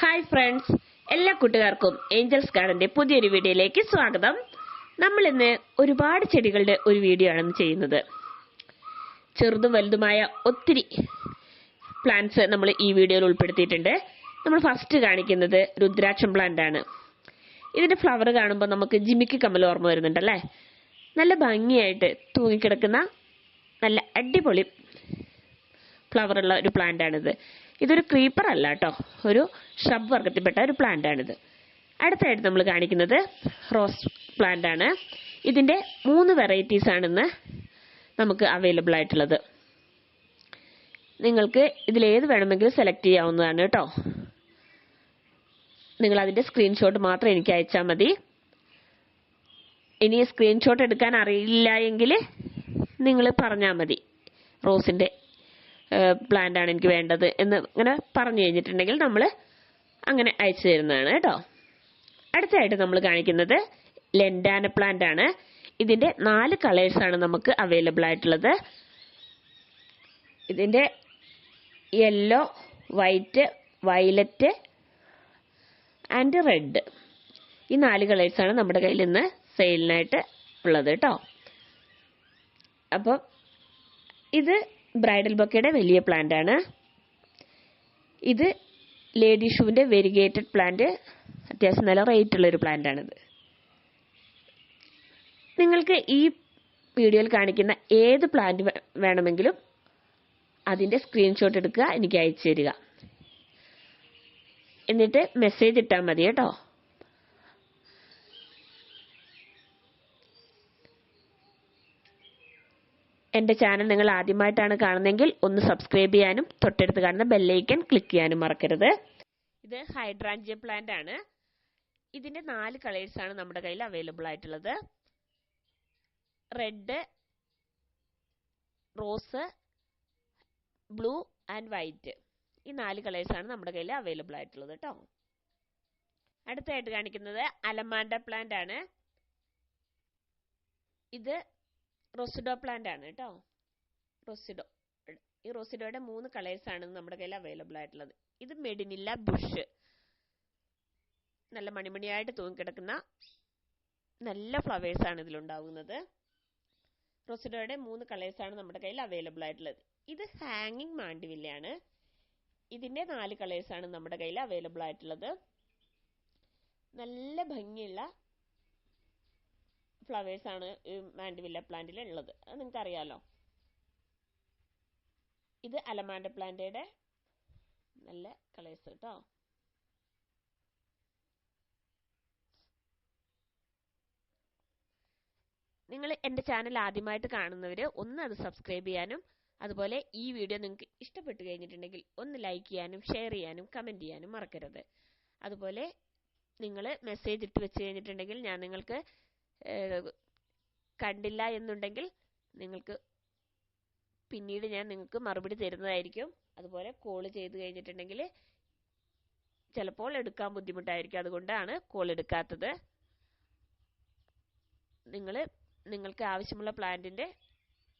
Hi friends എല്ലാ കൂട്ടുകാർക്കും Angeles ഗാർഡന്റെ പുതിയൊരു വീഡിയോയിലേക്ക് സ്വാഗതം. നമ്മൾ ഇന്ന് ഒരുപാട് ചെടികളുടെ ഒരു വീഡിയോ ആണ് ചെയ്യുന്നത്. ചെറുതും വലുതുമായ ഒത്തിരി പ്ലാന്റ്സ് നമ്മൾ ഈ വീഡിയോയിൽ ഉൾപ്പെടുത്തിയിട്ടുണ്ട്. നമ്മൾ ഫസ്റ്റ് കാണിക്കുന്നത് രുദ്രാക്ഷം പ്ലാന്റ് ആണ്. ഇതിന്റെ ഫ്ലവർ കാണുമ്പോൾ നമുക്ക് ജിമിക്ക് കമ്മൽ ഓർമ്മ വരുന്നുണ്ടല്ലേ നല്ല ഭംഗിയായിട്ട് തൂങ്ങിക്കിടക്കുന്ന നല്ല അടിപൊളി ഫ്ലവർ ഉള്ള ഒരു പ്ലാന്റ് ആണിത്. ഇതൊരു ക്രീപ്പർ അല്ല കേട്ടോ ഒരു ഷബ് വർഗത്തിൽപ്പെട്ട ഒരു പ്ലാന്റ് ആണിത്. അടുത്തായിട്ട് നമ്മൾ കാണിക്കുന്നത് റോസ് പ്ലാന്റ് ആണ്. ഇതിന്റെ മൂന്ന് വെറൈറ്റീസ് ആണെന്ന് നമുക്ക് അവൈലബിൾ ആയിട്ടുള്ളത്. നിങ്ങൾക്ക് ഇതിലേത് വേണമെങ്കിലും സെലക്ട് ചെയ്യാവുന്നതാണ് കേട്ടോ നിങ്ങൾ അതിന്റെ സ്ക്രീൻഷോട്ട് മാത്രം എനിക്ക് അയച്ചാൽ മതി. ഇനി സ്ക്രീൻഷോട്ട് എടുക്കാൻ അറിയില്ല എങ്കിൽ നിങ്ങൾ പറഞ്ഞാൽ മതി. റോസിന്റെ പ്ലാന്റ് ആണ് എനിക്ക് വേണ്ടത് എന്ന് അങ്ങനെ പറഞ്ഞു കഴിഞ്ഞിട്ടുണ്ടെങ്കിൽ നമ്മൾ അങ്ങനെ അയച്ചു തരുന്നതാണ് കേട്ടോ. അടുത്തായിട്ട് നമ്മൾ കാണിക്കുന്നത് ലെൻഡാന പ്ലാന്റ് ആണ്. ഇതിന്റെ നാല് കളേഴ്സ് ആണ് നമുക്ക് അവൈലബിൾ ആയിട്ടുള്ളത്. ഇതിന്റെ yellow white violet and red ഈ നാല് കളേഴ്സ് ആണ് നമ്മുടെ കയ്യിൽ ഇന്ന് സെയിലിനായിട്ട് ഉള്ളത് കേട്ടോ. അപ്പം ഇത് ബ്രൈഡൽ ബൊക്കയുടെ വലിയ പ്ലാന്റ് ആണ്. ഇത് ലേഡി ഷൂവിന്റെ വെരിഗേറ്റഡ് പ്ലാന്റ് അത്യാവശ്യം നല്ല റേറ്റ് ഉള്ള ഒരു പ്ലാന്റ് ആണിത്. നിങ്ങൾക്ക് ഈ വീഡിയോയിൽ കാണിക്കുന്ന ഏത് പ്ലാന്റ് വേണമെങ്കിലും അതിന്റെ സ്ക്രീൻഷോട്ട് എടുക്കുക എനിക്ക് അയച്ചു തരിക. എന്നിട്ട് മെസ്സേജ് ഇട്ടാൽ മതി കേട്ടോ. എന്റെ ചാനൽ നിങ്ങൾ ആദ്യമായിട്ടാണ് കാണുന്നതെങ്കിൽ ഒന്ന് സബ്സ്ക്രൈബ് ചെയ്യാനും തൊട്ടടുത്ത് കാണുന്ന ബെല്ലൈക്കൻ ക്ലിക്ക് ചെയ്യാനും മറക്കരുത്. ഇത് ഹൈഡ്രാഞ്ചിയ പ്ലാന്റ് ആണ്. ഇതിന്റെ നാല് കളേഴ്സ് ആണ് നമ്മുടെ കയ്യിൽ അവൈലബിൾ ആയിട്ടുള്ളത്. Red rose blue and white ഈ നാല് കളേഴ്സ് ആണ് നമ്മുടെ കയ്യിൽ അവൈലബിൾ ആയിട്ടുള്ളത് കേട്ടോ അടുത്തായിട്ട് കാണിക്കുന്നത് അലമാൻഡ പ്ലാന്റ് ആണ്. ഇത് റൊസിഡോ പ്ലാന്റ് ആണ് കേട്ടോ. റൊസിഡോ. ഈ റൊസിഡോയുടെ മൂന്ന് കളേഴ്സ് ആണ് നമ്മുടെ കയ്യിൽ അവൈലബിൾ ആയിട്ടുള്ളത്. ഇത് മെഡിനില്ല ബുഷ് നല്ല മണിമണിയായിട്ട് തൂങ്ങിക്കിടക്കുന്ന നല്ല ഫ്ലവേഴ്സ് ആണ് ഇതിലുണ്ടാവുന്നത്. റൊസിഡോയുടെ മൂന്ന് കളേഴ്സ് ആണ് നമ്മുടെ കയ്യിൽ അവൈലബിൾ ആയിട്ടുള്ളത്. ഇത് ഹാങ്ങിങ് മാൻഡിവില്ലയാണ് ഇതിന്റെ നാല് കളേഴ്സ് ആണ് നമ്മുടെ കയ്യിൽ അവൈലബിൾ ആയിട്ടുള്ളത്. നല്ല ഭംഗിയുള്ള ഫ്ലവേഴ്സ് ആണ് മാൻഡിവില്ല പ്ലാന്റിൽ ഉള്ളത്. അത് നിങ്ങൾക്ക് അറിയാലോ ഇത് അലമാൻഡ പ്ലാന്റയുടെ നല്ല കളേഴ്സ് കേട്ടോ നിങ്ങൾ എന്റെ ചാനൽ ആദ്യമായിട്ട് കാണുന്നവർ ഒന്ന് അത് സബ്സ്ക്രൈബ് ചെയ്യാനും അതുപോലെ ഈ വീഡിയോ നിങ്ങൾക്ക് ഇഷ്ടപ്പെട്ടു കഴിഞ്ഞിട്ടുണ്ടെങ്കിൽ ഒന്ന് ലൈക്ക് ചെയ്യാനും ഷെയർ ചെയ്യാനും കമന്റ് ചെയ്യാനും മറക്കരുത്. അതുപോലെ നിങ്ങൾ മെസ്സേജ് ഇട്ട് വെച്ച് കഴിഞ്ഞിട്ടുണ്ടെങ്കിൽ ഞാൻ നിങ്ങൾക്ക് കണ്ടില്ല എന്നുണ്ടെങ്കിൽ നിങ്ങൾക്ക് പിന്നീട് ഞാൻ നിങ്ങൾക്ക് മറുപടി തരുന്നതായിരിക്കും. അതുപോലെ കോൾ ചെയ്ത് കഴിഞ്ഞിട്ടുണ്ടെങ്കിൽ ചിലപ്പോൾ എടുക്കാൻ ബുദ്ധിമുട്ടായിരിക്കും. അതുകൊണ്ടാണ് കോൾ എടുക്കാത്തത്. നിങ്ങൾ നിങ്ങൾക്ക് ആവശ്യമുള്ള പ്ലാന്റിന്റെ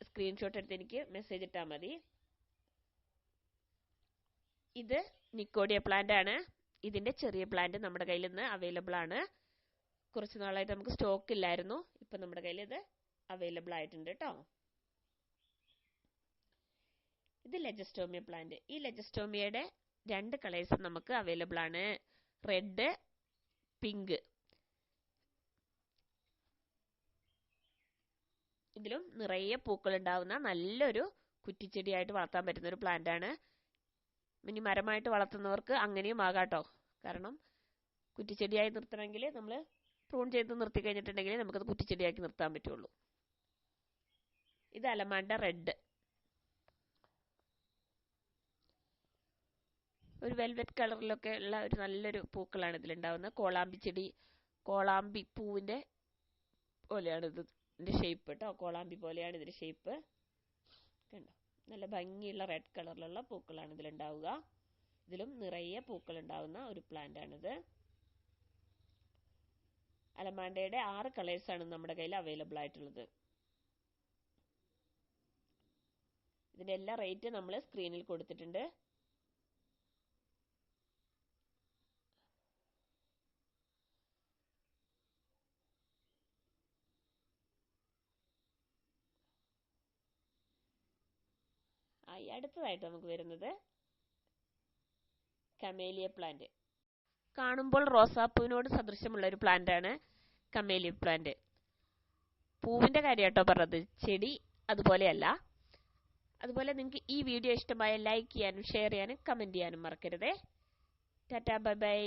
സ്ക്രീൻഷോട്ട് എടുത്ത് എനിക്ക് മെസ്സേജ് ഇട്ടാൽ മതി. ഇത് നിക്കോഡിയ പ്ലാന്റ് ആണ്. ഇതിന്റെ ചെറിയ പ്ലാന്റ് നമ്മുടെ കയ്യിൽ നിന്ന് അവൈലബിൾ ആണ്. കുറച്ച് നാളായിട്ട് നമുക്ക് സ്റ്റോക്ക് ഇല്ലായിരുന്നു. ഇപ്പൊ നമ്മുടെ കയ്യിൽ ഇത് അവൈലബിൾ ആയിട്ടുണ്ട് കേട്ടോ ഇത് ലെജസ്റ്റോമിയ പ്ലാന്റ് ഈ ലെജസ്റ്റോമിയയുടെ രണ്ട് കളേഴ്സ് നമുക്ക് അവൈലബിൾ ആണ്. റെഡ് പിങ്ക് ഇതിലും നിറയെ പൂക്കൾ ഉണ്ടാവുന്ന നല്ലൊരു കുറ്റിച്ചെടിയായിട്ട് വളർത്താൻ പറ്റുന്ന ഒരു പ്ലാന്റ് ആണ്. ഇനി മരമായിട്ട് വളർത്തുന്നവർക്ക് അങ്ങനെയും ആകാട്ടോ കാരണം കുറ്റിച്ചെടിയായി നിർത്തണമെങ്കിൽ നമ്മൾ പ്രൂൺ ചെയ്ത് നിർത്തി കഴിഞ്ഞിട്ടുണ്ടെങ്കിൽ നമുക്കത് കുറ്റിച്ചെടിയാക്കി നിർത്താൻ പറ്റുള്ളൂ. ഇത് അലമാണ്ട റെഡ് ഒരു വെൽവെറ്റ് കളറിലൊക്കെ ഉള്ള ഒരു നല്ലൊരു പൂക്കളാണ് ഇതിലുണ്ടാവുന്നത്. കോളാമ്പി ചെടി കോളാമ്പി പൂവിന്റെ പോലെയാണ് ഇത് ഇതിന്റെ ഷേപ്പ് കേട്ടോ കോളാമ്പി പോലെയാണ് ഇതിന്റെ ഷേപ്പ് കണ്ടോ? നല്ല ഭംഗിയുള്ള റെഡ് കളറിലുള്ള പൂക്കളാണ് ഇതിലുണ്ടാവുക. ഇതിലും നിറയെ പൂക്കൾ ഉണ്ടാവുന്ന ഒരു പ്ലാന്റ് ആണിത്. അലമാണ്ടയുടെ ആറ് കളേഴ്സാണ് നമ്മുടെ കയ്യിൽ അവൈലബിൾ ആയിട്ടുള്ളത്. ഇതിന്റെ എല്ലാ റേറ്റ് നമ്മൾ സ്ക്രീനിൽ കൊടുത്തിട്ടുണ്ട്. അടുത്തതായിട്ട് നമുക്ക് വരുന്നത് കമേലിയ പ്ലാന്റ് കാണുമ്പോൾ റോസാപ്പൂവിനോട് സദൃശമുള്ള ഒരു പ്ലാന്റ് ആണ് കമേലിയ പ്ലാന്റ്. പൂവിന്റെ കാര്യം കേട്ടോ പറഞ്ഞത്. ചെടി അതുപോലെയല്ല. അതുപോലെ നിങ്ങൾക്ക് ഈ വീഡിയോ ഇഷ്ടമായ ലൈക്ക് ചെയ്യാനും ഷെയർ ചെയ്യാനും കമന്റ് ചെയ്യാനും മറക്കരുതേ. Tata bye bye.